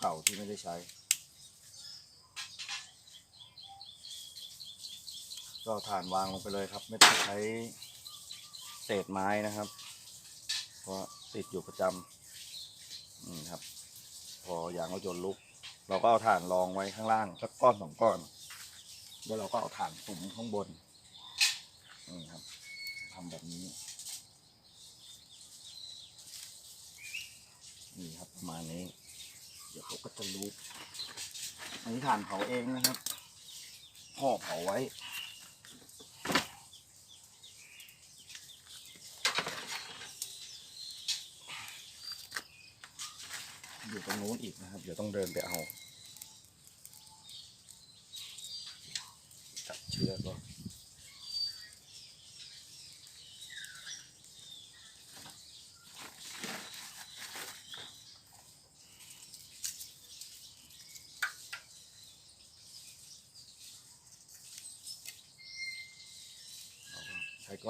เก่าๆที่ไม่ได้ใช้ ก็ถ่านวางลงไปเลยครับ ไม่ต้องใช้เศษไม้นะครับเพราะติดอยู่ประจำอืมครับ พอยางรถยนต์ลุก เราก็เอาถ่านรองไว้ข้างล่างสักก้อนสองก้อนแล้วเราก็เอาถ่านสุ่มข้างบนนี่ครับทำแบบนี้นี่ครับประมาณนี้ ดี๋ยวเขาก็จะรู้ อันนี้ถ่านเผาเองนะครับ พ่อเผาไว้ อยู่ตรงนู้นอีกนะครับ เดี๋ยวต้องเดินไปเอา จับเชือกก็ใช้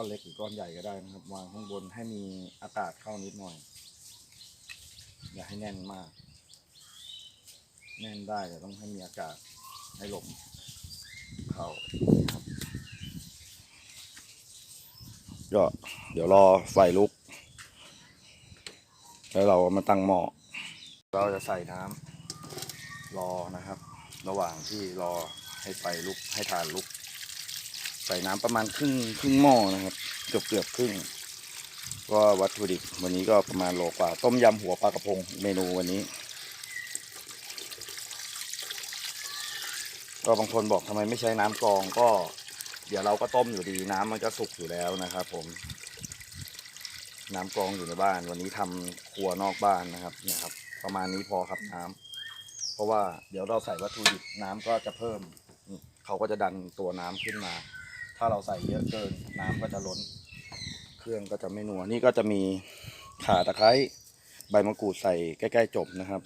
ก้อนเล็กหรือก้อนใหญ่ก็ได้นะครับ วางข้างบนให้มีอากาศเข้านิดหน่อย อย่าให้แน่นมาก แน่นได้แต่ต้องให้มีอากาศให้ลมเข้าครับก็เดี๋ยวรอไฟลุก แล้วเรามาตั้งหม้อเราจะใส่น้ำรอนะครับ ระหว่างที่รอให้ไฟลุกให้ทานลุก ใส่น้ำประมาณครึ่งครึ่งหม้อนะครับ เกือบเกือบครึ่ง ก็วัตถุดิบวันนี้ก็ประมาณโลกว่า ต้มยำหัวปลากระพงเมนูวันนี้ ก็บางคนบอกทำไมไม่ใช้น้ำกรองก็ เดี๋ยวเราก็ต้มอยู่ดีน้ำมันก็สุกอยู่แล้วนะครับ ผม น้ำกรองอยู่ในบ้าน วันนี้ทำครัวนอกบ้านนะครับเนี่ยครับ ประมาณนี้พอครับน้ำเพราะว่าเดี๋ยวเราใส่วัตถุดิบน้ำก็จะเพิ่มเขาก็จะดันตัวน้ำขึ้นมา ถ้าเราใส่เยอะเกินน้ำก็จะล้น เครื่องก็จะไม่นัว นี่ก็จะมีข่าตะไคร้ใบมะกรูดใส่ใกล้ ๆ จบนะครับ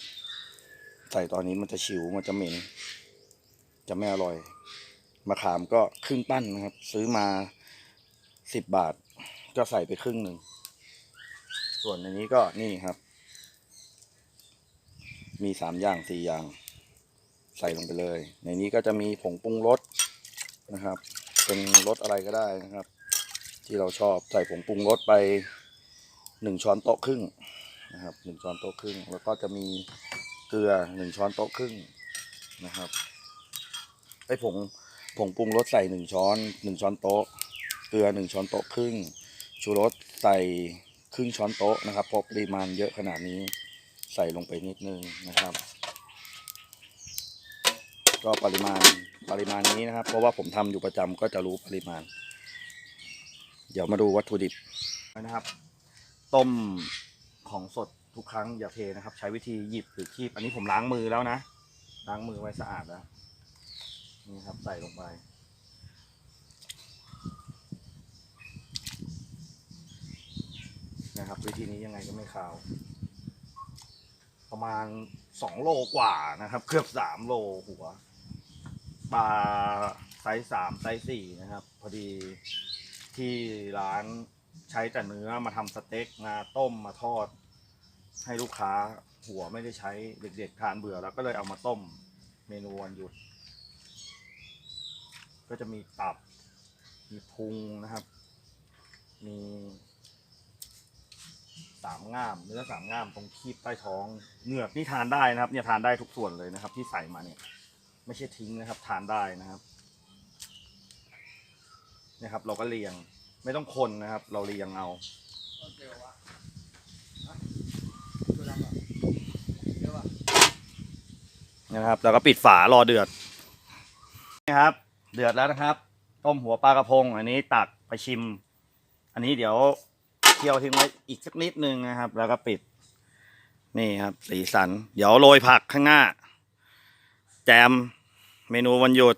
ใส่ตอนนี้มันจะฉิวมันจะเหม็น จะไม่อร่อยมะขามก็ครึ่งปั้นนะครับ ซื้อมาสิบบาท ก็ใส่ไปครึ่งหนึ่ง ส่วนในนี้ก็นี่ครับ มีสามอย่างสี่อย่าง ใส่ลงไปเลย ในนี้ก็จะมีผงปรุงรสนะครับ เป็นรสอะไรก็ได้นะครับ ที่เราชอบใส่ผงปรุงรสไปหนึ่งช้อนโต๊ะครึ่งนะครับหนึ่งช้อนโต๊ะครึ่ง แล้วก็จะมีเกลือหนึ่งช้อนโต๊ะครึ่งนะครับไอ้ผงผงปรุงรสใส่หนึ่งช้อนหนึ่งช้อนโต๊ะ เกลือหนึ่งช้อนโต๊ะครึ่ง ชูรสใส่ครึ่งช้อนโต๊ะนะครับเพราะปริมาณเยอะขนาดนี้ใส่ลงไปนิดนึงนะครับ ก็ปริมาณปริมาณนี้นะครับ เพราะว่าผมทำอยู่ประจำก็จะรู้ปริมาณ เดี๋ยวมาดูวัตถุดิบนะครับ ต้มของสดทุกครั้งอย่าเทนะครับ ใช้วิธีหยิบหรือคีบอันนี้ผมล้างมือแล้วนะล้างมือไว้สะอาดแล้วนี่ครับใส่ลงไปนะครับ วิธีนี้ยังไงก็ไม่คาว ประมาณสองโลกว่านะครับ เกือบสามโลหัว ปลาไซส์สามไซส์สี่นะครับ พอดีที่ร้านใช้แต่เนื้อมาทำสเต็กมาต้มมาทอด ให้ลูกค้าหัวไม่ได้ใช้เด็กๆทานเบื่อแล้วก็เลยเอามาต้มเมนูวันหยุด ก็จะมีตับ มีพุงนะครับ มีสามง่ามเนื้อสามง่ามตรงคีบใต้ท้องเหงือกนี่ทานได้นะครับ เนี่ยทานได้ทุกส่วนเลยนะครับ ที่ใส่มาเนี่ย ไม่ใช่ทิ้งนะครับ ทานได้นะครับนี่ยครับ เราก็เรียง ไม่ต้องคนนะครับ เราเรียงเอานะครับแล้วก็ปิดฝารอเดือดนี่ครับ เดือดแล้วนะครับ ต้มหัวปลากระพง อันนี้ตักไปชิม อันนี้เดี๋ยวเคี่ยวทิ้งไว้อีกสักนิดนึงนะครับ แล้วก็ปิด นี่ครับ สีสัน เดี๋ยวโรยผักข้างหน้า แจมเมนูวันหยุด